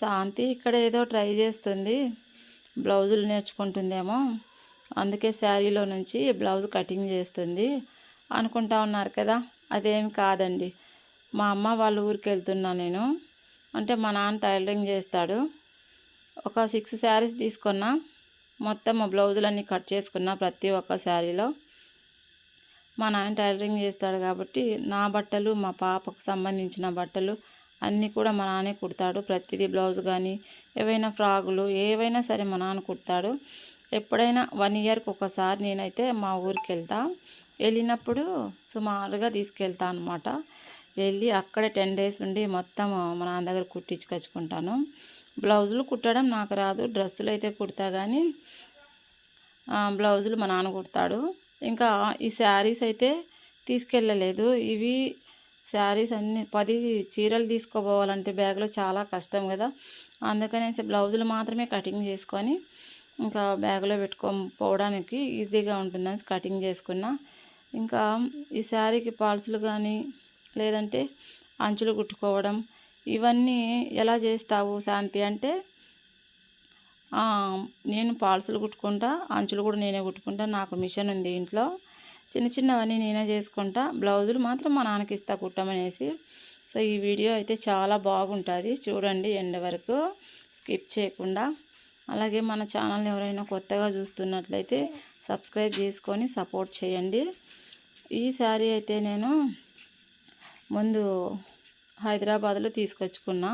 శాంతి ఇక్కడ ఏదో ట్రై చేస్తుంది. బ్లౌజులు నేర్చుకుంటుందేమో. అందుకే శారీలో నుంచి బ్లౌజ్ కటింగ్ చేస్తుంది. అనుకుంటా ఉన్నారు కదా. అదేం కాదండి. మా అమ్మ వాళ్ళ ఊరికి వెళ్తున్నా నేను. అంటే మా నాన్న టైలరింగ్ చేస్తాడు. ఒక సిక్స్ శారీస్ తీసుకున్నా. మొత్తం బ్లౌజులన్నీ కట్ చేసుకున్నా ప్రతి ఒక్క శారీలో. మా నాన్న టైలరింగ్ చేస్తాడు కాబట్టి నా బట్టలు మా పాపకు సంబంధించిన బట్టలు అన్నీ కూడా మా నాన్నే కుడతాడు. ప్రతిదీ బ్లౌజ్ కానీ ఏవైనా ఫ్రాగులు ఏవైనా సరే మా నాన్న కుడతాడు. ఎప్పుడైనా వన్ ఇయర్కి ఒకసారి నేనైతే మా ఊరికి వెళ్తా వెళ్ళినప్పుడు సుమారుగా తీసుకెళ్తా అనమాట వెళ్ళి అక్కడ టెన్ డేస్ ఉండి మొత్తం మా నాన్న దగ్గర కుట్టించుకొచ్చుకుంటాను. బ్లౌజులు కుట్టడం నాకు రాదు. డ్రెస్సులు అయితే కుడతా కానీ బ్లౌజులు మా నాన్న కుడతాడు. ఇంకా ఈ శారీస్ అయితే తీసుకెళ్ళలేదు. ఇవి శారీస్ అన్ని పది చీరలు తీసుకోపోవాలంటే బ్యాగ్లో చాలా కష్టం కదా. అందుకనేసి బ్లౌజులు మాత్రమే కటింగ్ చేసుకొని ఇంకా బ్యాగ్లో పెట్టుకో పోవడానికి ఈజీగా ఉంటుందని కటింగ్ చేసుకున్నా. ఇంకా ఈ శారీకి పాల్సులు కానీ లేదంటే అంచులు కుట్టుకోవడం ఇవన్నీ ఎలా చేస్తావు శాంతి అంటే నేను పాల్సులు కుట్టుకుంటా అంచులు కూడా నేనే కుట్టుకుంటా నాకు మిషన్ ఉంది ఇంట్లో. చిన్న చిన్నవన్నీ నేనే చేసుకుంటా. బ్లౌజులు మాత్రం మా నాన్నకి ఇస్తా కుట్టమనేసి. సో ఈ వీడియో అయితే చాలా బాగుంటుంది. చూడండి ఎండ వరకు స్కిప్ చేయకుండా. అలాగే మన ఛానల్ని ఎవరైనా కొత్తగా చూస్తున్నట్లయితే సబ్స్క్రైబ్ చేసుకొని సపోర్ట్ చేయండి. ఈ శారీ అయితే నేను ముందు హైదరాబాద్లో తీసుకొచ్చుకున్నా.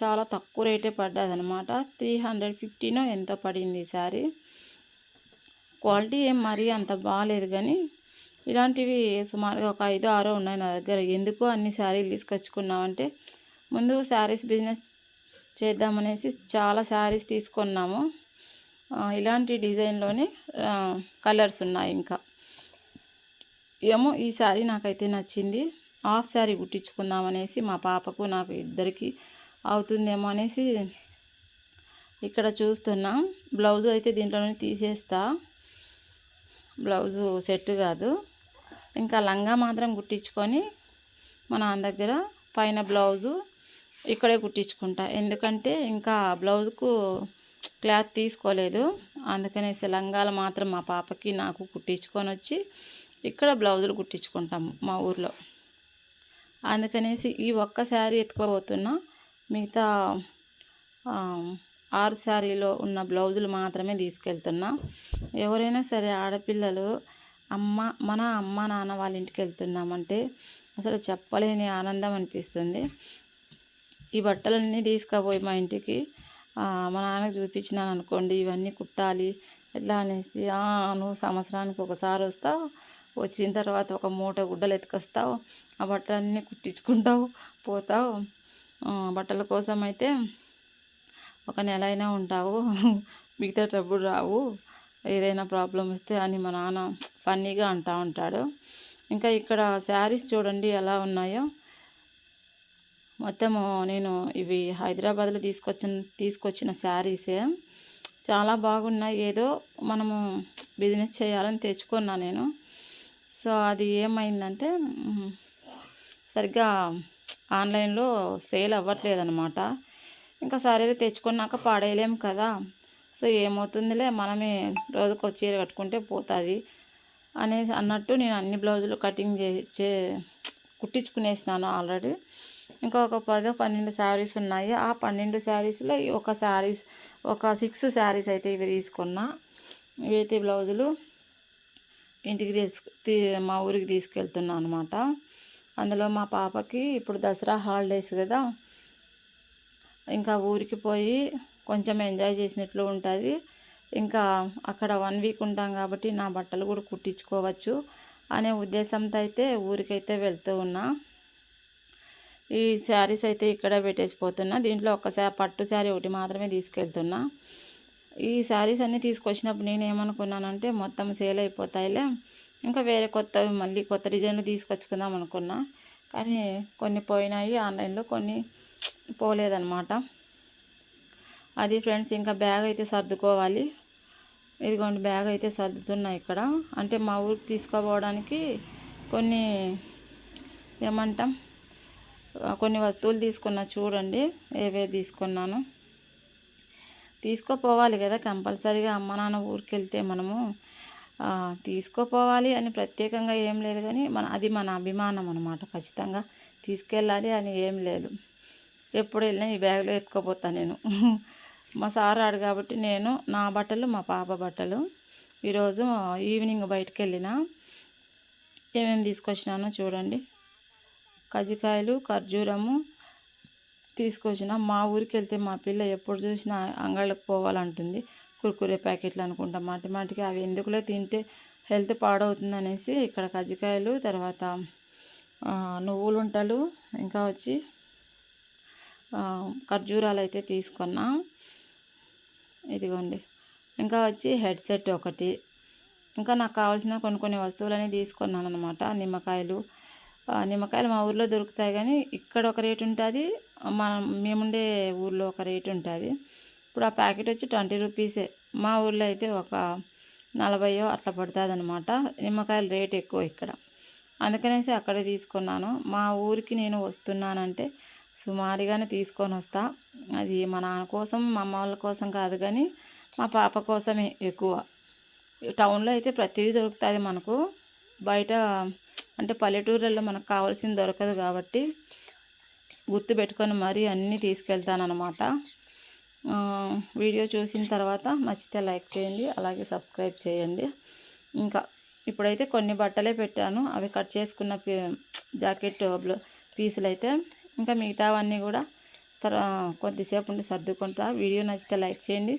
చాలా తక్కువ రేటే పడ్డదనమాట త్రీ హండ్రెడ్ ఫిఫ్టీనో ఎంతో పడింది ఈ శారీ. క్వాలిటీ ఏం మరీ అంత బాగాలేదు కానీ ఇలాంటివి సుమారుగా ఒక ఐదో ఆరో ఉన్నాయి నా దగ్గర. ఎందుకు అన్ని శారీలు తీసుకొచ్చుకున్నామంటే ముందు శారీస్ బిజినెస్ చేద్దామనేసి చాలా శారీస్ తీసుకున్నాము. ఇలాంటి డిజైన్లోనే కలర్స్ ఉన్నాయి ఇంకా. ఏమో ఈ శారీ నాకైతే నచ్చింది. హాఫ్ శారీ కుట్టించుకుందామనేసి మా పాపకు నాకు ఇద్దరికి అవుతుందేమో అనేసి ఇక్కడ చూస్తున్నాం. బ్లౌజ్ అయితే దీంట్లో నుండి తీసేస్తా. బ్లౌజు సెట్ కాదు. ఇంకా లంగా మాత్రం కుట్టించుకొని మా నాన్న దగ్గర పైన బ్లౌజు ఇక్కడే కుట్టించుకుంటా. ఎందుకంటే ఇంకా బ్లౌజ్కు క్లాత్ తీసుకోలేదు. అందుకనేసి లంగాలు మాత్రం మా పాపకి నాకు కుట్టించుకొని వచ్చి ఇక్కడ బ్లౌజులు కుట్టించుకుంటాము మా ఊర్లో. అందుకనేసి ఈ ఒక్క శారీ ఎత్తుకోబోతున్నా. మిగతా ఆరు శారీలో ఉన్న బ్లౌజులు మాత్రమే తీసుకెళ్తున్నా. ఎవరైనా సరే ఆడపిల్లలు అమ్మ మన అమ్మ నాన్న వాళ్ళ ఇంటికి వెళ్తున్నామంటే అసలు చెప్పలేని ఆనందం అనిపిస్తుంది. ఈ బట్టలన్నీ తీసుకుపోయి మా ఇంటికి మా నాన్నకు చూపించినాను అనుకోండి ఇవన్నీ కుట్టాలి ఎట్లా అనేసి నువ్వు సంవత్సరానికి ఒకసారి వస్తావు వచ్చిన తర్వాత ఒక మూట గుడ్డలు ఎత్తుకొస్తావు ఆ బట్టలన్నీ కుట్టించుకుంటావు పోతావు. బట్టల కోసం అయితే ఒక నెల అయినా ఉంటావు మిగతా డబ్బులు రావు. ఏదైనా ప్రాబ్లం వస్తే అని మా నాన్న ఫన్నీగా అంటూ ఉంటాడు. ఇంకా ఇక్కడ శారీస్ చూడండి ఎలా ఉన్నాయో. మొత్తము నేను ఇవి హైదరాబాద్లో తీసుకొచ్చిన తీసుకొచ్చిన శారీసే. చాలా బాగున్నాయి. ఏదో మనము బిజినెస్ చేయాలని తెచ్చుకున్నా నేను. సో అది ఏమైందంటే సరిగ్గా ఆన్లైన్లో సేల్ అవ్వట్లేదు అనమాట ఇంకా సరే తెచ్చుకున్నాక పాడేయలేం కదా. సో ఏమవుతుందిలే మనమే రోజుకు ఒక చీర కట్టుకుంటే పోతుంది అనేసి అన్నట్టు నేను అన్ని బ్లౌజులు కటింగ్ చే చే కుట్టించుకునేసినాను ఆల్రెడీ. ఇంకా ఒక పదో పన్నెండు శారీస్ ఉన్నాయి. ఆ పన్నెండు శారీస్లో ఒక శారీస్ ఒక సిక్స్ శారీస్ అయితే ఇవి తీసుకున్నా. ఇవైతే బ్లౌజులు ఇంటికి తీసుకు తీ- మా ఊరికి తీసుకెళ్తున్నా అనమాట అందులో మా పాపకి ఇప్పుడు దసరా హాలిడేస్ కదా. ఇంకా ఊరికి పోయి కొంచెం ఎంజాయ్ చేసినట్లు ఉంటుంది. ఇంకా అక్కడ వన్ వీక్ ఉంటాం కాబట్టి నా బట్టలు కూడా కుట్టించుకోవచ్చు అనే ఉద్దేశంతో అయితే ఊరికైతే వెళ్తూ ఉన్నా. ఈ శారీస్ అయితే ఇక్కడ పెట్టేసిపోతున్నా. దీంట్లో ఒక పట్టు శారీ ఒకటి మాత్రమే తీసుకెళ్తున్నా. ఈ శారీస్ అన్నీ తీసుకొచ్చినప్పుడు నేను ఏమనుకున్నానంటే మొత్తం సేల్ అయిపోతాయిలే. ఇంకా వేరే కొత్తవి మళ్ళీ కొత్త డిజైన్లు తీసుకొచ్చుకుందాం అనుకున్నా. కానీ కొన్ని పోయినాయి ఆన్లైన్లో కొన్ని పోలేదనమాట అది ఫ్రెండ్స్ ఇంకా బ్యాగ్ అయితే సర్దుకోవాలి. ఇదిగోండి బ్యాగ్ అయితే సర్దుతున్నా ఇక్కడ. అంటే మా ఊరికి తీసుకుపోవడానికి కొన్ని ఏమంటాం కొన్ని వస్తువులు తీసుకున్నా చూడండి ఏవే తీసుకున్నాను. తీసుకోపోవాలి కదా కంపల్సరీగా అమ్మ నాన్న ఊరికి వెళ్తే మనము తీసుకోపోవాలి అని ప్రత్యేకంగా ఏం లేదు కానీ మన అది మన అభిమానం అనమాట ఖచ్చితంగా తీసుకెళ్ళాలి అని ఏం లేదు. ఎప్పుడు వెళ్ళినా ఈ బ్యాగ్లో ఎత్తుకోపోతాను నేను. మా సార్ ఆడు కాబట్టి నేను నా బట్టలు మా పాప బట్టలు ఈరోజు ఈవినింగ్ బయటకు వెళ్ళిన ఏమేమి తీసుకొచ్చినానో చూడండి. కజ్జికాయలు ఖర్జూరము తీసుకొచ్చిన మా ఊరికి వెళ్తే మా పిల్ల ఎప్పుడు చూసినా అంగళ్ళకు పోవాలంటుంది. కుర్కురే ప్యాకెట్లు అనుకుంటా మాటి మాటికి అవి ఎందుకులో తింటే హెల్త్ పాడవుతుంది అనేసి ఇక్కడ కజ్జికాయలు తర్వాత నువ్వులుంటలు ఇంకా వచ్చి ఖర్జూరాలు అయితే తీసుకున్నా. ఇదిగోండి. ఇంకా వచ్చి హెడ్సెట్ ఒకటి. ఇంకా నాకు కావాల్సిన కొన్ని కొన్ని వస్తువులని తీసుకున్నాను అనమాట నిమ్మకాయలు నిమ్మకాయలు మా ఊర్లో దొరుకుతాయి కానీ ఇక్కడ ఒక రేటు ఉంటుంది. మా మేముండే ఊర్లో ఒక రేటు ఉంటుంది. ఇప్పుడు ఆ ప్యాకెట్ వచ్చి ట్వంటీ రూపీసే. మా ఊర్లో అయితే ఒక నలభైయో అట్లా పడుతుంది అనమాట నిమ్మకాయల రేట్ ఎక్కువ ఇక్కడ. అందుకనేసి అక్కడే తీసుకున్నాను. మా ఊరికి నేను వస్తున్నానంటే సుమారుగానే తీసుకొని వస్తా. అది మా నాన్న కోసం మా అమ్మ వాళ్ళ కోసం కాదు కానీ మా పాప కోసమే ఎక్కువ. టౌన్లో అయితే ప్రతిదీ దొరుకుతుంది మనకు. బయట అంటే పల్లెటూర్లలో మనకు కావాల్సింది దొరకదు కాబట్టి గుర్తు పెట్టుకొని మరీ అన్నీ తీసుకెళ్తానమాట వీడియో చూసిన తర్వాత నచ్చితే లైక్ చేయండి అలాగే సబ్స్క్రైబ్ చేయండి. ఇంకా ఇప్పుడైతే కొన్ని బట్టలే పెట్టాను. అవి కట్ చేసుకున్న జాకెట్ పీసులు అయితే ఇంకా మిగతావన్నీ కూడా తర్వా కొద్దిసేపు ఉండి సర్దుకుంటా. వీడియో నచ్చితే లైక్ చేయండి.